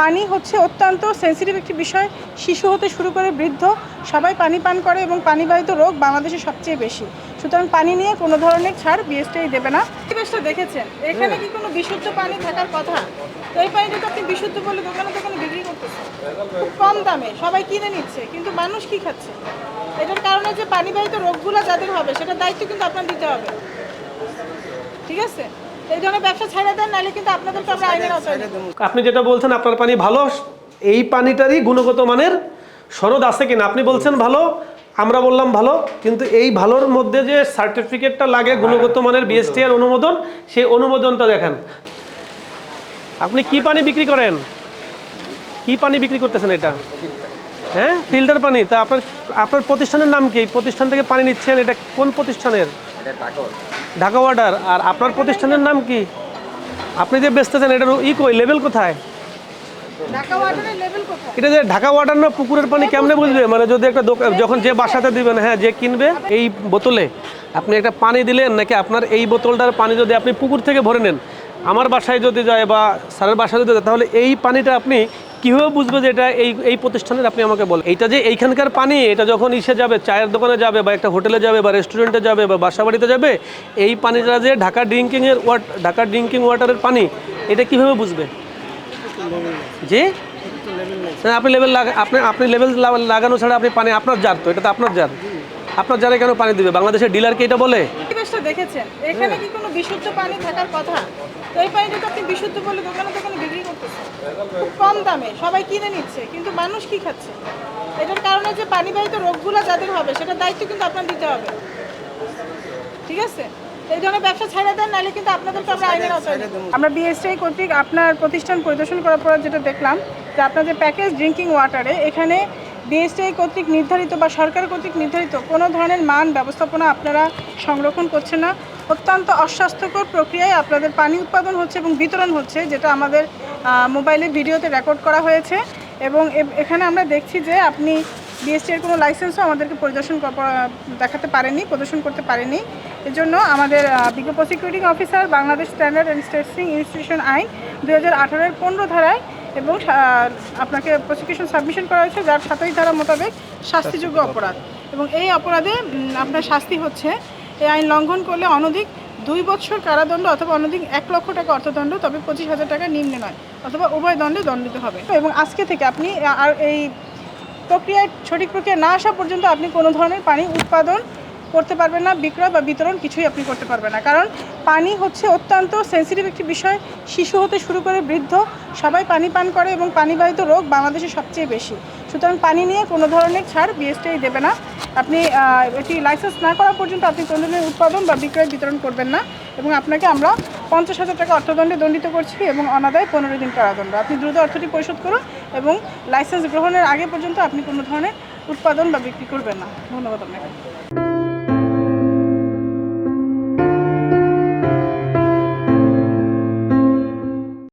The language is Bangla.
পানি হচ্ছে অত্যন্ত সেন্সিটিভ একটি বিষয়। শিশু হতে শুরু করে বৃদ্ধ সবাই পানি পান করে এবং পানিবাহিত রোগ বাংলাদেশে সবচেয়ে বেশি। সুতরাং পানি নিয়ে কোনো ধরনের ছাড় বিএসটিআই দেবে না। পরিবেশটা দেখেছেন? এখানে কি কোনো বিশুদ্ধ পানি থাকার কথা? তো এই পানিটা তো আপনি বিশুদ্ধ বলে দোকানে দোকানে বিক্রি করতেছেন। খুব কম দামে। সবাই কিনে নিচ্ছে, কিন্তু মানুষ কি খাচ্ছে? এটার কারণে যে পানিবাহিত রোগগুলো যাদের হবে, সেটার দায়িত্ব কিন্তু আপনার দিতে হবে। ঠিক আছে? এই ধরনের ব্যবসা ছেড়ে দেন নাহলে কিন্তু আপনাদেরকে আমরা আইনের। আপনি যেটা বলছেন আপনার পানি ভালো এই পানিটারই গুণগত মানের সনদ আছে কিনা? আপনি বলছেন ভালো আমরা বললাম ভালো কিন্তু এই ভালোর মধ্যে যে সার্টিফিকেটটা লাগে গুণগত মানের বিএসটি এর অনুমোদন সেই অনুমোদনটা দেখেন। আপনি কি পানি বিক্রি করেন? কি পানি বিক্রি করতেছেন এটা? হ্যাঁ? ফিল্টার পানি তা আপনার আপনার প্রতিষ্ঠানের নাম কি? এই প্রতিষ্ঠান থেকে পানি নিচ্ছেন এটা কোন প্রতিষ্ঠানের? ঢাকা ওয়াটার আর আপনার প্রতিষ্ঠানের নাম কি? আপনি যে ব্যস্ত বেচতেছেন এটার ই কই লেভেল কোথায়? ঢাকা ওয়াটারের লেভেল কোথায়? এটা যে ঢাকা ওয়াটার না পুকুরের পানি কেমনে বুঝবে? মানে যদি একটা দোকান যখন যে বাসাতে দিবেন হ্যাঁ যে কিনবে এই বোতলে আপনি একটা পানি দিলেন নাকি আপনার এই বোতলটার পানি যদি আপনি পুকুর থেকে ভরে নেন আমার বাসায় যদি যায় বা স্যারের বাসায় যদি যায় তাহলে এই পানিটা আপনি কীভাবে বুঝবে যে এটা এই এই প্রতিষ্ঠানের? আপনি আমাকে বলেন। এইটা যে এইখানকার পানি এটা যখন ইসে যাবে চায়ের দোকানে যাবে বা একটা হোটেলে যাবে বা রেস্টুরেন্টে যাবে বা বাসা বাড়িতে যাবে এই পানিটা যে ঢাকা ড্রিঙ্কিংয়ের ওয়াট ঢাকা ড্রিঙ্কিং ওয়াটারের পানি এটা কীভাবে বুঝবে? যে না, আপনি লেভেল লাগা আপনি আপনি লেভেল লাগানো ছাড়া আপনি পানি আপনার জার তো এটা তো আপনার জার আপনার জারে কেন পানি দিবে? বাংলাদেশের ডিলারকে এটা বলে? দেখেছেন? এখানে কি কোনো বিশুদ্ধ পানি থাকার কথা? তো এই পানিটা আপনি বিশুদ্ধ বলে দোকানে খুব কম দামে, সবাই কিনে নিচ্ছে, কিন্তু মানুষ কি খাচ্ছে? এটার কারণে যে পানিবাহিত রোগগুলো যাদের হবে, সেটার দায়িত্ব কিন্তু আপনার দিতে হবে। ঠিক আছে? এই ধরনের ব্যবসা ছেড়ে দেন, নাহলে কিন্তু আপনাদেরকে আমরা আইনের আওতায় আমরা বিএসটিআই কর্তৃক আপনার প্রতিষ্ঠান পরিদর্শন করার পর যেটা দেখলাম, যে আপনার যে প্যাকেজ ড্রিঙ্কিং ওয়াটারে এখানে বিএসটিআই কর্তৃক নির্ধারিত বা সরকার কর্তৃক নির্ধারিত কোনো ধরনের মান ব্যবস্থাপনা আপনারা সংরক্ষণ করছেন না। অত্যন্ত অস্বাস্থ্যকর প্রক্রিয়ায় আপনাদের পানি উৎপাদন হচ্ছে এবং বিতরণ হচ্ছে যেটা আমাদের মোবাইলে ভিডিওতে রেকর্ড করা হয়েছে। এবং এখানে আমরা দেখছি যে আপনি বিএসটি এর কোনো লাইসেন্সও আমাদেরকে পরিদর্শন দেখাতে পারেনি প্রদর্শন করতে পারেনি এর জন্য আমাদের বিজ্ঞ prosecuting officer Bangladesh standard and testing institution আইন দু হাজার আঠারোর পনেরো ধারায় এবং আপনাকে প্রসিকিউশন সাবমিশন করা হয়েছে যার সাতাইশ ধারা মোতাবেক শাস্তিযোগ্য অপরাধ। এবং এই অপরাধে আপনার শাস্তি হচ্ছে এই আইন লঙ্ঘন করলে অনধিক দুই বছর কারাদণ্ড অথবা অনধিক এক লক্ষ টাকা অর্থদণ্ড, তবে পঁচিশ হাজার টাকা নিম্নে নয়, অথবা উভয় দণ্ডে দণ্ডিত হবে। এবং আজকে থেকে আপনি আর এই প্রক্রিয়ায় সঠিক প্রক্রিয়া না আসা পর্যন্ত আপনি কোনো ধরনের পানি উৎপাদন করতে পারবেন না, বিক্রয় বা বিতরণ কিছুই আপনি করতে পারবেন না। কারণ পানি হচ্ছে অত্যন্ত সেন্সিটিভ একটি বিষয়। শিশু হতে শুরু করে বৃদ্ধ সবাই পানি পান করে এবং পানিবাহিত রোগ বাংলাদেশে সবচেয়ে বেশি। সুতরাং পানি নিয়ে কোনো ধরনের ছাড় বিএসটিআই দেবে না। আপনি এটি লাইসেন্স না করা পর্যন্ত আপনি কোনো ধরনের উৎপাদন বা বিক্রয় বিতরণ করবেন না এবং আপনাকে আমরা পঞ্চাশ হাজার টাকা অর্থদণ্ডে দণ্ডিত করছি এবং অনাদায় পনেরো দিন কারাদণ্ড। আপনি দ্রুত অর্থটি পরিশোধ করুন এবং লাইসেন্স গ্রহণের আগে পর্যন্ত আপনি কোনো ধরনের উৎপাদন বা বিক্রি করবেন না। ধন্যবাদ আপনাকে।